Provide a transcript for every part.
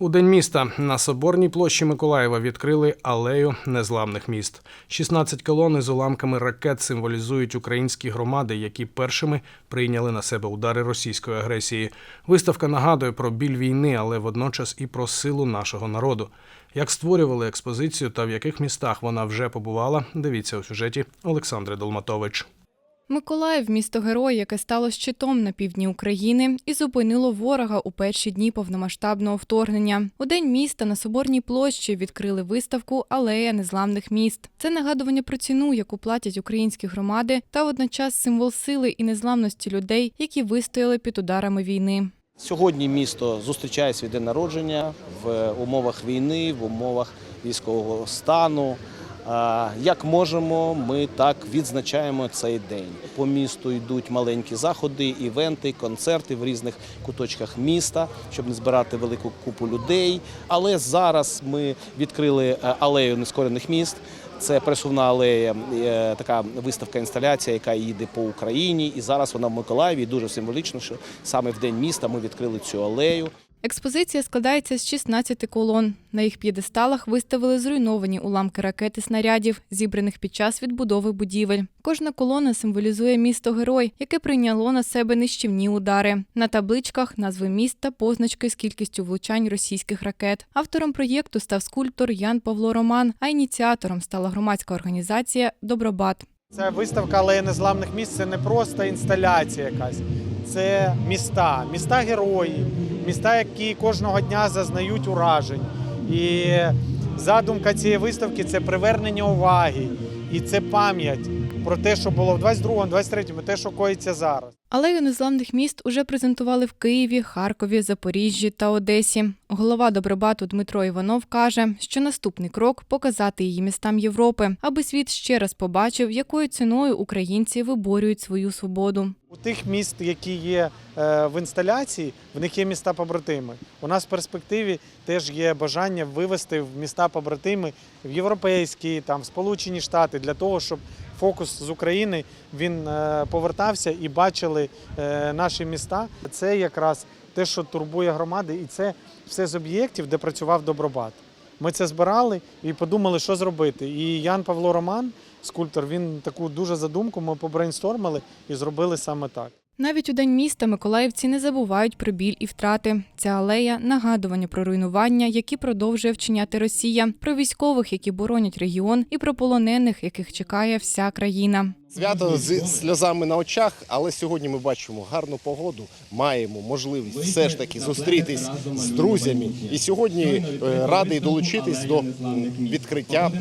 У день міста на соборній площі Миколаєва відкрили алею незламних міст. 16 колон із уламками ракет символізують українські громади, які першими прийняли на себе удари російської агресії. Виставка нагадує про біль війни, але водночас і про силу нашого народу. Як створювали експозицію та в яких містах вона вже побувала, дивіться у сюжеті Олександри Долматович. Миколаїв місто герой, яке стало щитом на півдні України і зупинило ворога у перші дні повномасштабного вторгнення. У день міста на соборній площі відкрили виставку Алея незламних міст. Це нагадування про ціну, яку платять українські громади, та водночас символ сили і незламності людей, які вистояли під ударами війни. Сьогодні місто зустрічає свій день народження в умовах війни, в умовах військового стану. Як можемо, ми так відзначаємо цей день. По місту йдуть маленькі заходи, івенти, концерти в різних куточках міста, щоб не збирати велику купу людей. Але зараз ми відкрили е, алею нескорених міст. Це пересувна алея, е, така виставка інсталяція, яка їде по Україні. І зараз вона в Миколаєві. Дуже символічно, що саме в день міста ми відкрили цю алею. Експозиція складається з 16 колон. На їх п'єдесталах виставили зруйновані уламки ракет і снарядів, зібраних під час відбудови будівель. Кожна колона символізує місто герой, яке прийняло на себе нищівні удари. На табличках назви міста, позначки з кількістю влучань російських ракет. Автором проєкту став скульптор Ян Павло Роман, а ініціатором стала громадська організація Добробат. Ця виставка алеї незламних міст це не просто інсталяція якась, це міста, міста герої, міста, які кожного дня зазнають уражень. І задумка цієї виставки це привернення уваги і це пам'ять про те, що було в 22-му, 23-му, те, що коїться зараз. Алею незламних міст уже презентували в Києві, Харкові, Запоріжжі та Одесі. Голова Добробату Дмитро Іванов каже, що наступний крок показати її містам Європи, аби світ ще раз побачив, якою ціною українці виборюють свою свободу. У тих міст, які є е, в інсталяції, в них є міста побратими. У нас в перспективі теж є бажання вивести в міста побратими в європейські, там в Сполучені Штати для того, щоб фокус з України він е, повертався і бачили е, наші міста. Це якраз те, що турбує громади, і це все з об'єктів, де працював Добробат. Ми це збирали і подумали, що зробити. І Ян Павло Роман, скульптор, він таку дуже задумку. Ми побрейнстормили і зробили саме так. Навіть у день міста миколаївці не забувають про біль і втрати. Ця алея нагадування про руйнування, які продовжує вчиняти Росія, про військових, які боронять регіон, і про полонених, яких чекає вся країна. Свято з сльозами на очах, але сьогодні ми бачимо гарну погоду, маємо можливість все ж таки зустрітись з друзями. І сьогодні е, радий долучитись до відкриття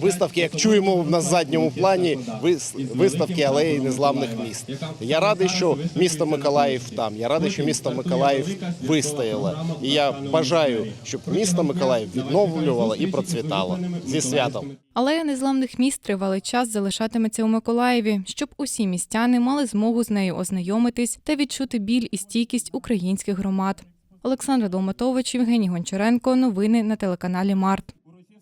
виставки. Як чуємо на задньому плані, вис- виставки алеї незламних міст. Я радий, що місто Миколаїв там. Я радий, що місто Миколаїв вистояло. І я бажаю, щоб місто Миколаїв відновлювало і процвітало зі святом. Алея незламних міст тривалий час залишатиметься у Миколаєві, щоб усі містяни мали змогу з нею ознайомитись та відчути біль і стійкість українських громад. Олександра Долматович, Євгеній Гончаренко. Новини на телеканалі Март.